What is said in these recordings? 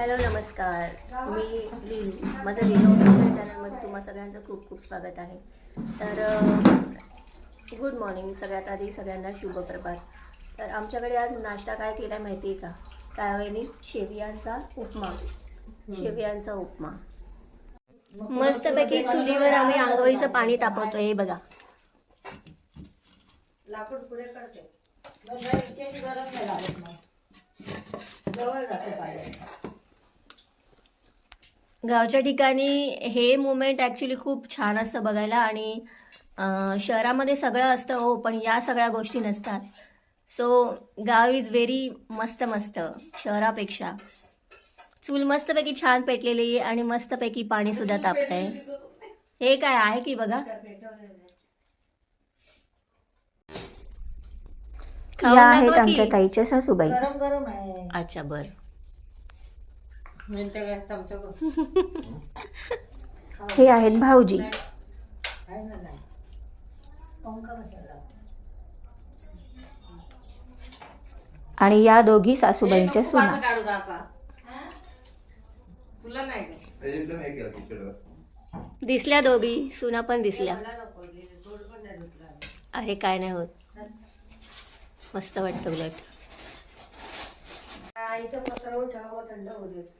Hello नमस्कार. मी लिनू माझं Linu official चॅनलमध्ये तुम्हा सगळ्यांचं खूप खूप स्वागत आहे. तर गुड मॉर्निंग सगळ्यात आधी सगळ्यांना शुभप्रभात तर आमच्याकडे आज नाश्ता काय केला माहिती आहे का? काय वहिनी शेवियांचा उपमा. शेवियांचा उपमा. मस्तपैकी चुलीवर आम्ही आंघोळीचं पाणी तापवतो हे बघा. लाकूड पुढे करते. गरम जवळ जाते पाहिजे गावच्या ठिकाणी हे मुमेंट ॲक्च्युली खूप छान असतं बघायला आणि शहरामध्ये सगळं असतं हो पण या सगळ्या गोष्टी नसतात. सो गाव इज व्हेरी मस्त मस्त शहरापेक्षा. चूल मस्तपैकी छान पेटलेली आहे आणि मस्तपैकी पाणी सुद्धा तापत आहे हे काय आहे की बघा? या आहेत. आमच्या ताईच्या सासूबाई. गरम गरम आहे. अच्छा बर. हे आहेत भाऊजी. आणि या दोघी सासूबाईंच्या सुना. दिसल्या दोघी सुना पण दिसल्या. अरे काय नाही होत. मस्त वाटतं उलट. आईचं पसरवून ठेवावं थंड होऊ दे.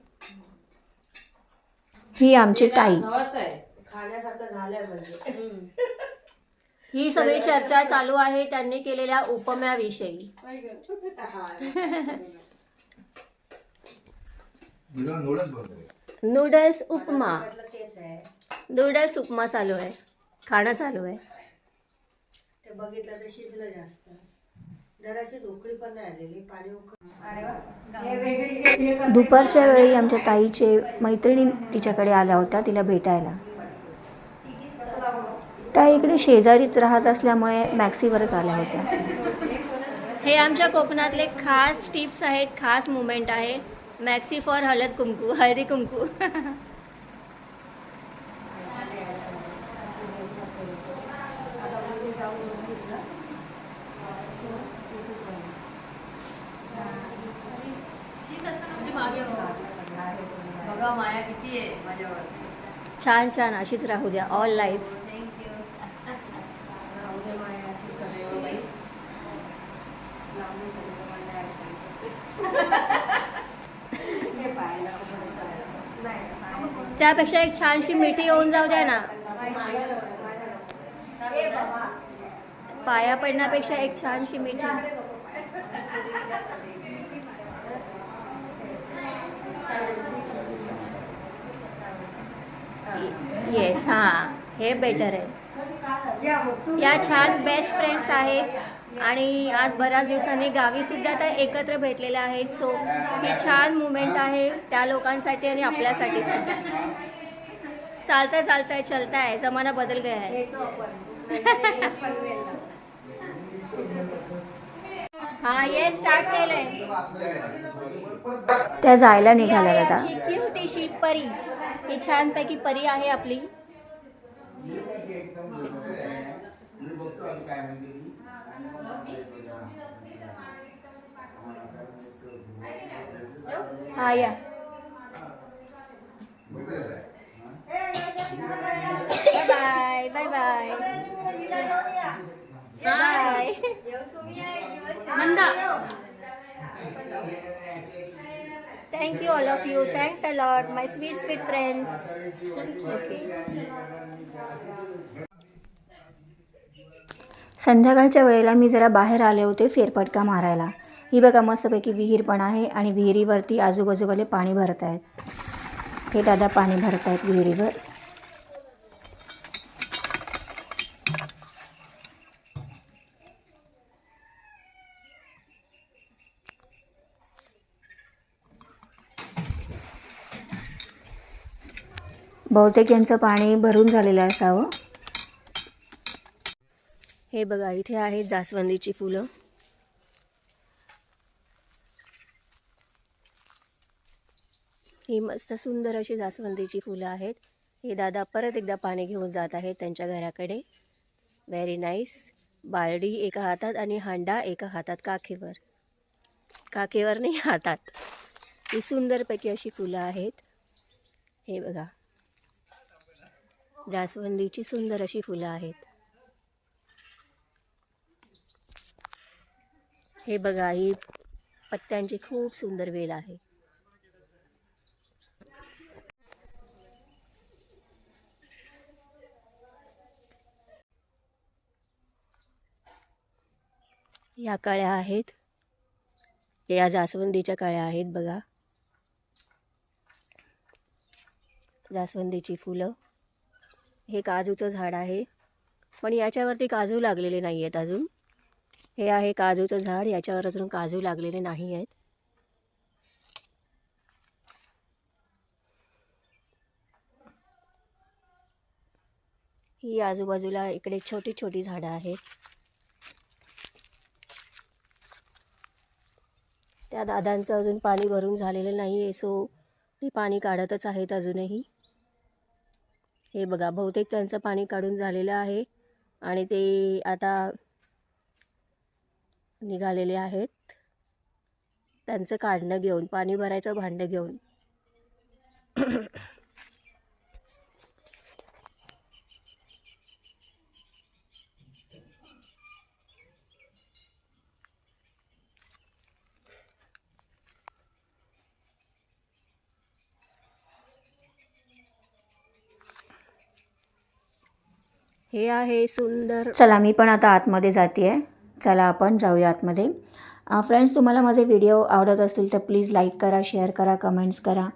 ही आमची ताई. म्हणजे. ही सगळी चर्चा चालू आहे त्यांनी केलेल्या उपम्याविषयी. नूडल्स उपमा. नूडल्स उपमा चालू आहे. खाणं चालू आहे. ते बघितलं तर शिजलं जास्त. दुपारच्या वेळी आमच्या ताईचे मैत्रिणी तिच्याकडे आल्या होत्या तिला भेटायला. त्या इकडे शेजारीच राहत असल्यामुळे मॅक्सीवरच आल्या होत्या. हे आमच्या कोकणातले खास टिप्स आहेत खास मुमेंट आहे. मॅक्सी फॉर हळद कुंकू हळदी कुंकू आता मुली जाऊन बघतीस ना? बघा माया किती आहे माझ्यावर छान छान अशीच राहू द्या ऑल लाईफ राहू दे माया अशी सदैव बाई. लांबून कधी मला ऐकायचं. पाहायला आपण करायला. नाही, पाहायला. त्यापेक्षा एक छानशी मिठी येऊन जाऊ द्या ना पाया पडण्यापेक्षा एक छानशी मिठी येस हां हे बेटर आहे. या छान बेस्ट फ्रेंड्स आहेत आणि आज बऱ्याच दिवसांनी गावी सुद्धा त्या एकत्र भेटलेल्या आहेत. सो ही छान मुमेंट आहे त्या लोकांसाठी आणि आपल्यासाठी सुद्धा. चालतंय चालतंय चलताय. जमाना बदल गया आहे हां. हा ये स्टार्ट केलंय. त्या जायला निघाल्या आता. क्यूटीशी परी. ही छानपैकी परी आहे आपली. हा या. Bye bye bye bye Nanda. Thank you all of you thanks a lot my sweet, sweet friends okay संध्याकाळच्या वेळेला मी जरा बाहेर आले होते फेरफटका मारायला. ही बघा मस्तपैकी विहीर पण आहे आणि विहिरीवरती आजूबाजूवाले पाणी भरत आहेत हे दादा पाणी भरत आहेत विहिरीवर. बहुतेक यांचं पाणी भरून झालेलं असावं. हे बघा इथे आहेत जास्वंदीची फुलं. ही मस्त सुंदर अशी जास्वंदीची फुलं आहेत. हे दादा परत एकदा पाणी घेऊन जात आहेत त्यांच्या घराकडे. व्हेरी नाईस बालडी एका हातात आणि हांडा एका हातात काखेवर. काखेवर नाही हातात. ही सुंदरपैकी अशी फुलं आहेत. हे बघा. जास्वंदीची सुंदर अशी फुलं आहेत. हे बघा ही पत्त्यांची खूप सुंदर वेल आहे. या काळ्या आहेत. या जास्वंदीच्या काळ्या आहेत बघा. जास्वंदीची फुलं. हे काजूचं झाड आहे. पण याच्यावरती काजू लागलेले नाही आहेत अजून. हे आहे काजूचं झाड याच्यावर अजून काजू लागलेले नाही आहेत ही आजूबाजूला इकडे छोटी छोटी झाडं आहेत. त्या दादांचं अजून पाणी भरून झालेलं नाही आहे सो ती पाणी काढतच आहेत अजूनही. हे बघा बहुतेक त्यांचं पाणी काढून झालेलं आहे आणि ते आता निघालेले आहेत. त्यांचं काढणं घेऊन पाणी भरायचं भांडं घेऊन. हे आहे सुंदर चला मी पण आता आतमध्ये जाते आहे चला आपण जाऊया आतमध्ये. फ्रेंड्स तुम्हाला माझे व्हिडिओ आवडत असतील तर प्लीज लाईक करा शेअर करा कमेंट्स करा.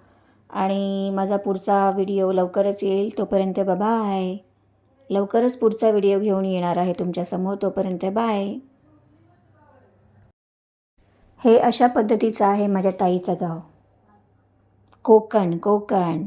आणि माझा पुढचा व्हिडिओ लवकरच येईल. तोपर्यंत बाय लवकरच पुढचा व्हिडिओ घेऊन येणार आहे तुमच्यासमोर तोपर्यंत बाय हे अशा पद्धतीचं आहे माझ्या ताईचं गाव. कोकण कोकण.